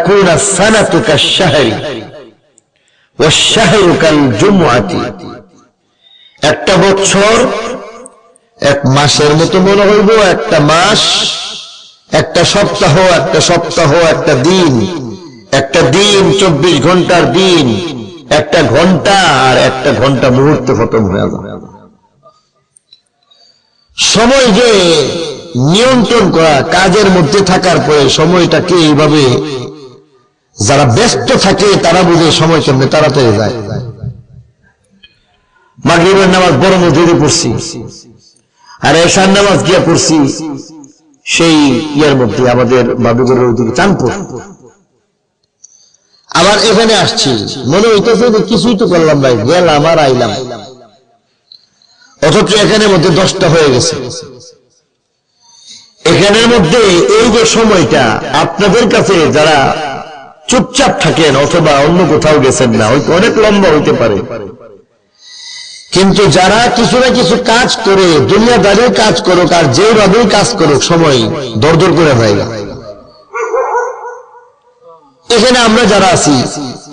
تكون السنة كالشهر والشهر كالجمعة একটা বছর এক মাসের মতো মনে হইব একটা মাস একটা সপ্তাহ একটা সপ্তাহ একটা দিন একটা দিন চব্বিশ ঘন্টার দিন একটা ঘন্টা আর একটা ঘন্টা মুহূর্তে খতম হয়ে যাবে সময় যে নিয়ন্ত্রণ করা কাজের মধ্যে থাকার পরে সময়টাকে এইভাবে যারা ব্যস্ত থাকে, তারা বুঝে সময় কেমনে তাড়াতাড়ি যায়। মাগরিবের নামাজ বড় মজুরি পড়ছি। আর এসার নামাজ গিয়া পড়ছি সেই ইয়ের মধ্যে আমাদের বাবুগরের ওইদিকে চাঁদপুর। আবার এখানে আসছি। মনে হইতেছে যে কিছুই তো করলাম ভাই, গেলাম আর আইলাম। অথচ এখানের মধ্যে দশটা হয়ে গেছে। এখানের মধ্যে এই যে সময়টা, আপনাদের কাছে যারা চুপচাপ থাকেন অথবা অন্য কোথাও গেছেন না, হয়তো অনেক লম্বা হইতে পারে। কিন্তু যারা কিছু না কিছু কাজ করে, দুনিয়াদারির কাজ করুক আর যেভাবেই কাজ করুক, সময় দর দর করে হয়ে গেল এখানে আমরা যারা আছি,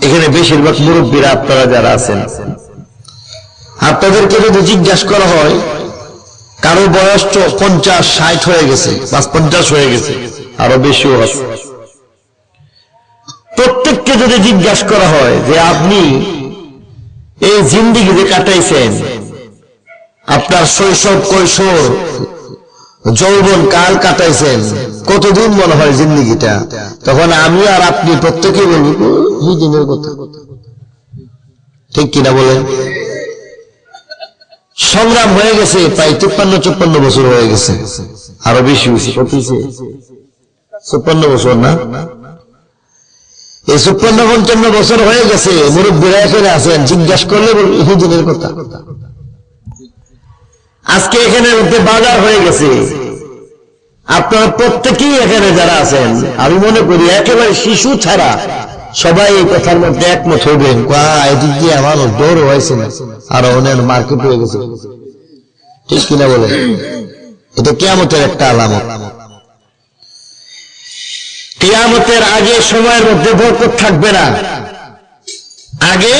এখানে বেশিরভাগ মুরব্বীরা আপনারা যারা আছেন, আপনাদেরকে যদি জিজ্ঞাসা করা হয়, কারও বয়স পঞ্চাশ, ষাট হয়ে গেছে, পাঁচ পঞ্চাশ হয়ে গেছে, আরও বেশিও আছে। যদি জিজ্ঞাসা করা হয় যে আপনি এই জিন্দিগি যে কাটাইছেন, আপনার শৈশব, কৈশোর, যৌবন কাল কাটাইছেন, কতদিন মনে হয় জিন্দিগিটা? তখন আমি আর আপনি প্রত্যেকেই বলব এই দিনের কথা। ঠিক কিনা বলেন? সংগ্রাম হয়ে গেছে, প্রায় তিপ্পান্ন, চুপ্পান্ন বছর হয়ে গেছে। আরও বেশি কত চুপ্পান্ন বছর না? এই চুপ্পান্ন পঞ্চান্ন বছর হয়ে গেছে, মুরব্বীরা এখানে আছেন, জিজ্ঞাসা করলে হুদিনের কথা। আজকে এখানে মধ্যে বাজার হয়ে গেছে। আপনারা প্রত্যেকেই এখানে যারা আছেন, আমি মনে করি একেবারে শিশু ছাড়া সবাই এই কথার মধ্যে একমত হইবেন এদিক দিয়ে আমার দৌড় হয়েছে না, আর অনেক মার্কেট হয়ে গেছে। ঠিক কিনা বলে এটা কেমতের একটা আলামত। কিয়ামতের আগে সময়ের মধ্যে বরকত থাকবে না। আগে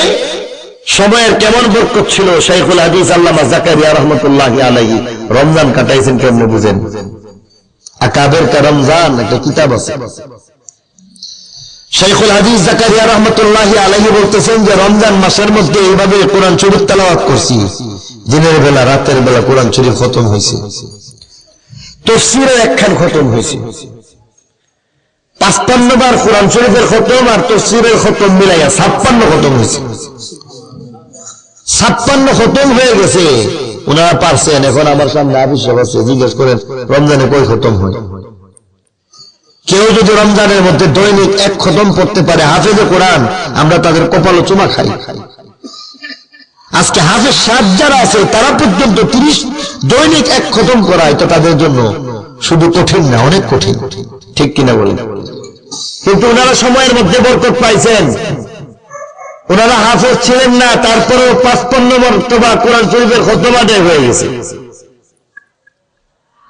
সময়ের কেমন বরকত ছিল, শাইখুল হাদিস আল্লামা জাকারিয়া রহমতুল্লাহ আলাইহি। রমজান কাটাইছেন কেমনে বুঝেন? রমজান? একটা কিতাব আছে। হাদিস জাকারিয়া রহমতুল্লাহ বলতেছেন যে, রমজান মাসের মধ্যে এইভাবে কোরআন শরীফ করছি। দিনের বেলা, রাতের বেলা কোরআন শরীফ খতম হয়েছে। একখান খতম হয়েছে। পাঁচপান্ন বার কোরআন শরীফের খতম আর তফসিরের খতম মিলাইয়া ছাপ্পান্ন খতম হয়েছে। ছাপ্পান্ন খতম হয়ে গেছে। ওনারা পারছেন, এখন আমার সামনে আবিষ্কার আছে, জিজ্ঞেস করেন, রমজানে কই খতম হয়? কেউ যদি রমজানের মধ্যে দৈনিক এক খতম পড়তে পারে হাফেজে কোরআন, আমরা তাদের কপালে চুমা খাই। আজকে হাফেজ সাত যারা আছে, তারা পর্যন্ত তিরিশ দৈনিক এক খতম করা এটা তাদের জন্য শুধু কঠিন না, অনেক কঠিন। ঠিক কিনা বলেন? কিন্তু ওনারা সময়ের মধ্যে বরকত পাইছেন। ওনারা হাফেজ ছিলেন না, তারপরেও পাঁচপন্ন মর্তবা কোরআন শরীফের খতমাটে হয়ে গেছে।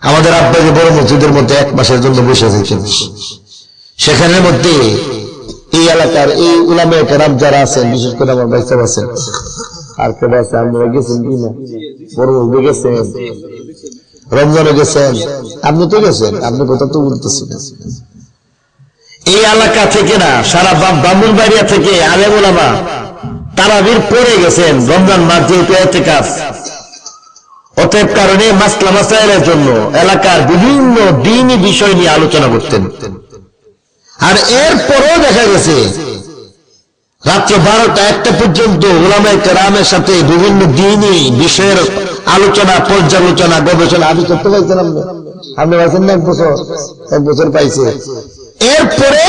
আমাদের আব্বাকে বড় মসজিদের মধ্যে এক মাসের জন্য বসে থাকেন সেখানের মধ্যে এই এলাকার এই উলামে কেরাম যারা আছেন, বিশেষ করে আমার বাইসা আছেন, আর কেউ আছে, আপনারা গেছেন কি না? বড় মসজিদে গেছেন। রমজানে গেছেন। আপনি তো গেছেন, আপনি কথা তো বলতেছেন। এই এলাকা থেকে না, সারা ব্রাহ্মণবাড়িয়া থেকে আলেম ওলামা তারাবির পরে গেছেন রমজান মাস যেহেতু অতএব কারণে মাসলা মাসাইলের জন্য এলাকার বিভিন্ন দিনই বিষয় নিয়ে আলোচনা করতেন। আর এরপরও দেখা গেছে, রাত্র বারোটা একটা পর্যন্ত ওলামাই কেরামের সাথে বিভিন্ন দিনই বিষয়ের আলোচনা, পর্যালোচনা, গবেষণা আমি করতে পারছিলাম আপনি পাইছেন না এক বছর? এক বছর পাইছে। এরপরে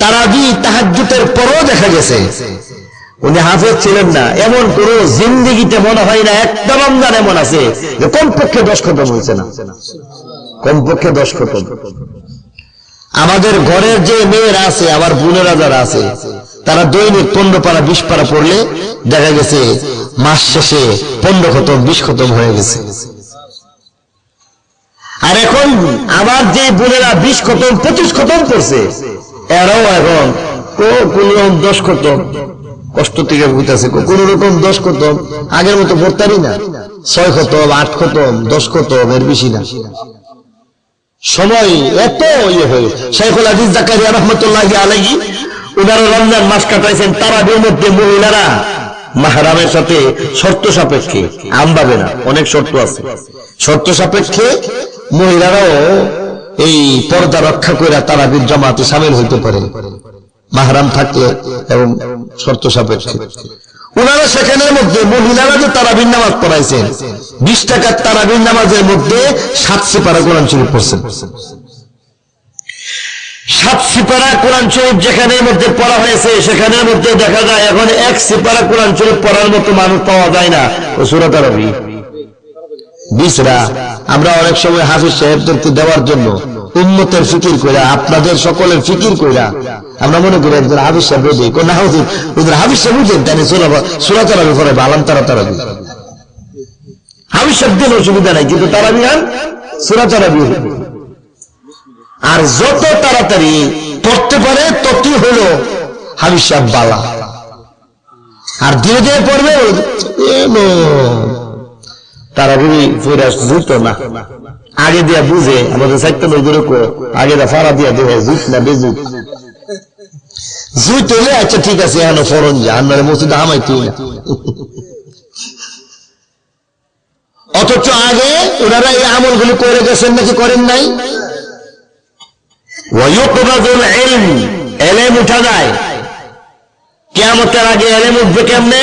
তারাবি তাহাজুতের পরও দেখা গেছে। উনি হাফেজ ছিলেন না। এমন কোন জিন্দিগিতে মনে হয় না একটা রমজান এমন আছে যে কমপক্ষে দশ খতম হয়েছে না। কমপক্ষে দশ খতম। আমাদের ঘরের যে মেয়েরা আছে, আমার বোনেরা যারা আছে, তারা দৈনিক পনেরো পারা, বিশ পারা পড়লে দেখা গেছে, মাস শেষে পনেরো খতম, বিশ খতম হয়ে গেছে। আর এখন আবার যে বোনেরা বিশ খতম, পঁচিশ খতম করছে, এরাও এখন কোন রকম দশ কত কষ্ট থেকে বুঝতেছে কোন রকম দশ কত আগের মতো পড়তারই না। ছয় খতম, আট খতম, দশ খতম, এর বেশি না। সময় এত ইয়ে হয়ে শেখুল আজিজ জাকারিয়া রহমতুল্লাহ আলাইহি ওনারা রমজান মাস কাটাইছেন, তারাবির মধ্যে মহিলারা মাহারামের সাথে শর্ত সাপেক্ষে আমভাবে না, অনেক শর্ত আছে। শর্ত সাপেক্ষে মহিলারাও এই পর্দা রক্ষা করে তারাবির জামাতে সামিল হইতে পারে। মাহারাম থাকলে এবং শর্ত সাপেক্ষে। ওনারা সেখানের মধ্যে মহিলারা যে তারাবির নামাজ পড়াইছেন, বিশ টাকার তারাবির নামাজের মধ্যে সাত সিপারা কোরআন শরীফ পড়ছেন। সাত সিপারা কোরআন শরীফ যেখানের মধ্যে পড়া হয়েছে, সেখানের মধ্যে দেখা যায় এখন এক সিপারা কোরআন শরীফ পড়ার মতো মানুষ পাওয়া যায় না। ও বিশরা আমরা অনেক সময় হাফিজ সাহেবদেরকে দেওয়ার জন্য উন্মতের ফিকির কইরা, আপনাদের সকলের ফিকির কইরা আমরা মনে করি একজন হাফিজ সাহেব কোন হাফিজ ওদের হাফিজ সাহেব বুঝেন তাহলে সুরা তারাবি করে বালাম তারা তারাবি হাফিজ সাহেব দিন অসুবিধা নাই, কিন্তু তারাবি আর সুরা তারাবি আর যত তাড়াতাড়ি পড়তে পারে, ততই হলো হাফিজ সাহেব বালা। আর ধীরে ধীরে পড়বে তারা বুঝি জুত না। আগে দিয়া বুঝে, আমাদের নই আগে দা ফারা দিয়া জুত না, বেজুত। জুত হলে আচ্ছা ঠিক আছে ফরন যা মসজিদে হামাই তুই অথচ আগে ওনারা এই আমলগুলি করে গেছেন নাকি করেন নাই? এলেম উঠা যায়। কেয়ামতের আগে এলেম উঠবে কেমনে?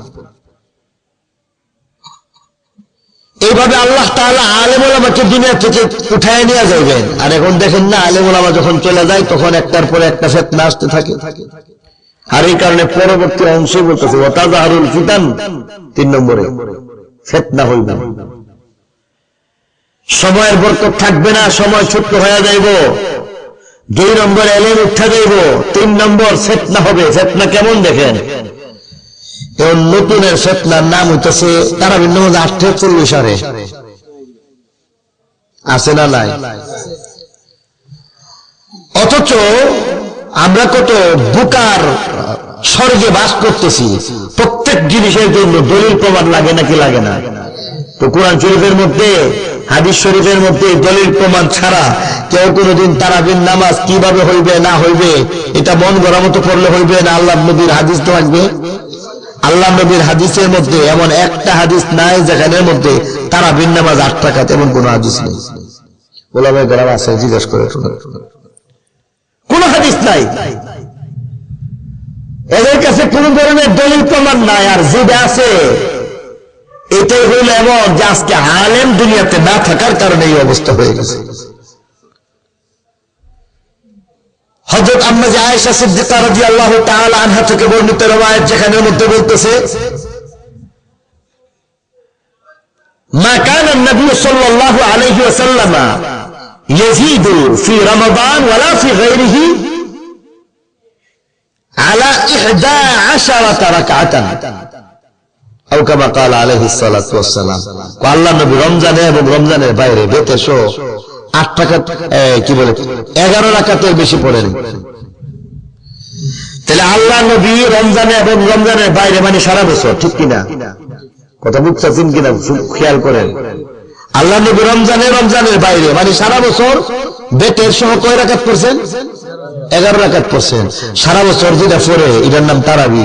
এইভাবে আল্লাহ তাহলে আলেম ওলামাকে দুনিয়া থেকে উঠায় নিয়ে যাবেন আর এখন দেখেন না আলেম ওলামা যখন চলে যায়, তখন একটার পরে একটা ফেতনা আসতে থাকে। আর এই কারণে পরবর্তী অংশ বলতেছে, ওতাজাহারুল ফিতান তিন নম্বরে। ফেতনা হইবে সময়ের বরকত থাকবে না, সময় ছোট্ট হয়ে যাইব। দুই নম্বর এলেন উঠা যাইব। তিন নম্বর ফেতনা হবে। ফেতনা কেমন দেখেন? নতুনের ফেতনার নাম হইতেছে তারা ভিন্ন মধ্যে চল্লিশ আরে। আছে না নাই? অথচ আমরা কত বুকার স্বর্গে বাস করতেছি, প্রত্যেক জিনিসের জন্য দলিল প্রমাণ লাগে নাকি লাগে না? তো কোরআন শরীফের মধ্যে, হাদিস শরীফের মধ্যে দলিল প্রমাণ ছাড়া কেউ কোনোদিন তারাবিন নামাজ কীভাবে হইবে, না হইবে, এটা মন গড়া মতো করলে হইবে না আল্লাহ নবীর হাদিস তো লাগবে আল্লাহ নবীর হাদিসের মধ্যে এমন একটা হাদিস নাই যেখানের মধ্যে তারা বিন নামাজ আট টাকা তেমন কোন হাদিস নেই। ওলামায় গেলাম আছে, জিজ্ঞেস করে কোন হাদিস নাই। এদের কাছে কোন ধরনের দলিল প্রমাণ নাই, আর যেটা আছে। এটাই হইল এমন যে আজকে আলেম দুনিয়াতে না থাকার কারণে এই অবস্থা হয়ে গেছে। হজরত আম্মাজি আয়েশা সিদ্দিকা রাদিয়াল্লাহু তাআলা আনহা থেকে বর্ণিত রওয়ায়াত যেখানের মধ্যে বলতেছে ما كان النبي صلى الله عليه وسلم يزيد في رمضان ولا في غيره على إحدى عشرة ركعة أو كما قال عليه الصلاة والسلام قال الله نبي رمضان এবং রমজানের বাইরে বেতে শো আট টাকা কি বলে? এগারো রাকাতের বেশি পড়েন। তাহলে আল্লাহ নবী রমজানে এবং রমজানের বাইরে মানে সারা বছর, ঠিক কিনা? কথা বুঝতেছেন কিনা? খেয়াল করেন। আল্লাহ নবী রমজানে, রমজানের বাইরে মানে সারা বছর বেতের সহ কয় রাখাত পড়ছেন? এগারো রাখাত পড়ছেন। সারা বছর যেটা পড়ে, এটার নাম তারাবি।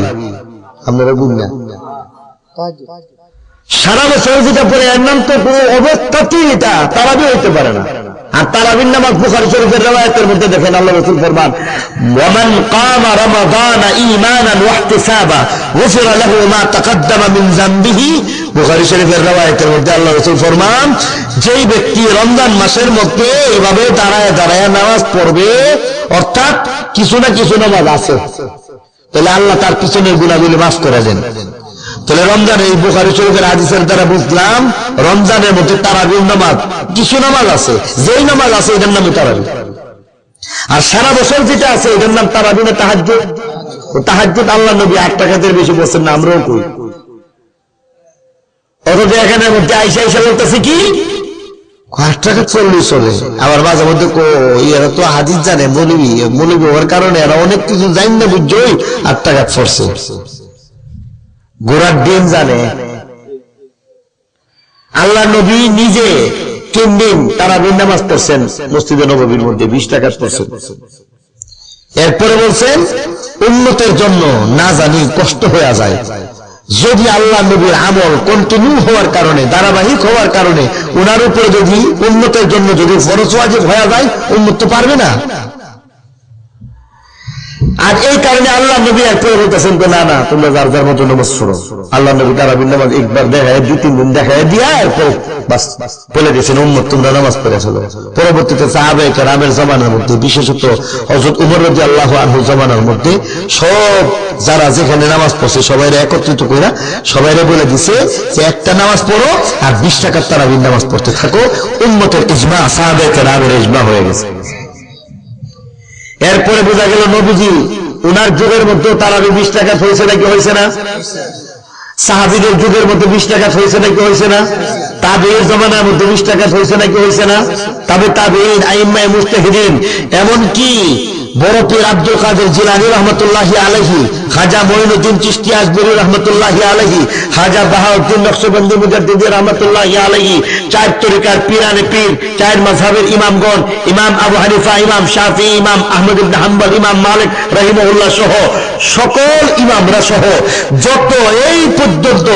আপনারা বুঝলেন সারা বছর যেটা পড়ে এর নাম তো কোনো অবস্থাতেই এটা, তারাবি হইতে পারে না। আর তারাবির নামাজ বুখারী শরীফের রওয়ায়াতের মধ্যে দেখেন আল্লাহ রাসূল ফরমান, ওয়ামান কামা রমাদান ঈমানান ওয়া ইহতিসাবা গুফিরা লাহু মা তাকদ্দামা মিন যামবিহি বুখারী শরীফের রওয়ায়াতের মধ্যে আল্লাহ রাসূল ফরমান, যেই ব্যক্তি রমজান মাসের মধ্যে এভাবে দাঁড়ায় দাঁড়ায় নামাজ পড়বে, অর্থাৎ কিছু না কিছু নামাজ আছে, তাহলে আল্লাহ তার পিছনের গুণাগুলি মাফ করে দেন। তাহলে রমজান, এই বোখারি শরীফের হাদিসের দ্বারা বুঝলাম, রমজানের মধ্যে তারাবির নামাজ, কিছু নামাজ আছে, যেই নামাজ আছে এটার নামে তারাবি আর সারা বছর যেটা আছে এটার নাম তারাবি না তাহাজ্য তাহাজ্য আল্লাহ নবী আট টাকাতে বেশি বলছেন না, আমরাও কই অথচ এখানে মধ্যে আইসা আইসা বলতেছে কি? আট টাকা চল্লিশ চলে আবার মাঝে মধ্যে এরা তো জানে হওয়ার কারণে এরা অনেক কিছু জানি না আট টাকা পড়ছে। গোড়ার ডিম জানে। আল্লাহ নবী নিজে তিন দিন তারা নামাজ পড়ছেন, মসজিদে নবীর মধ্যে বিশ টাকা পড়ছেন। এরপরে বলছেন উন্নতের জন্য না জানি কষ্ট হয়ে যায়। যদি আল্লাহ নবীর আমল কন্টিনিউ হওয়ার কারণে, ধারাবাহিক হওয়ার কারণে ওনার উপরে যদি উন্নতের জন্য যদি ফরজ ওয়াজিব হয়ে যায় উন্নত পারবে না। আর এই কারণে আল্লাহ নবী একবার বলতেছেন তো না না, তোমরা যার যার মতো নামাজ পড়ো। আল্লাহ নবী তারাবির নামাজ একবার দেখায়, দুই, তিন দিন দেখায়, দিয়া এরপর বাস বলে দিয়েছেন, উম্মত, তোমরা নামাজ পড়ে চলো। পরবর্তীতে সাহাবে রামের জমানার মধ্যে, বিশেষত হজরত উমর রদি আল্লাহ আনহু জমানার মধ্যে, সব যারা যেখানে নামাজ পড়ছে সবাই একত্রিত করে সবাই বলে দিছে যে, একটা নামাজ পড়ো আর বিশ টাকার তারাবির নামাজ পড়তে থাকো। উম্মতের ইজমা সাহাবে রামের ইজমা হয়ে গেছে। এরপরে বোঝা গেল নবীজি, উনার যুগের মধ্যে তারা বিশ টাকা হয়েছে নাকি হয়েছে না? সাহাবিদের যুগের মধ্যে বিশ টাকা হয়েছে নাকি হয়েছে না? তাবের জমানার মধ্যে বিশ টাকা হয়েছে নাকি হয়েছে না? তবে তাবের আইম্মায় মুস্তাহিদিন, এমনকি বড় পীর আব্দুল কাদের জিলানি রহমতুল্লাহ আলহি খাজা মঈনুদ্দিন চিস্তি আসবরি রহমতুল্লাহ আলহি খাজা বাহাউদ্দিন নকশবন্দি মুজাদ্দিদি রহমতুল্লাহ আলহি চার তরিকার পীরানে পীর, চার মাঝহাবের ইমামগণ, ইমাম আবু হানিফা, ইমাম শাফি, ইমাম আহমদ ইবনে হাম্বল, ইমাম মালিক রহিমউল্লাহ সহ সকল ইমামরা সহ যত এই পর্যন্ত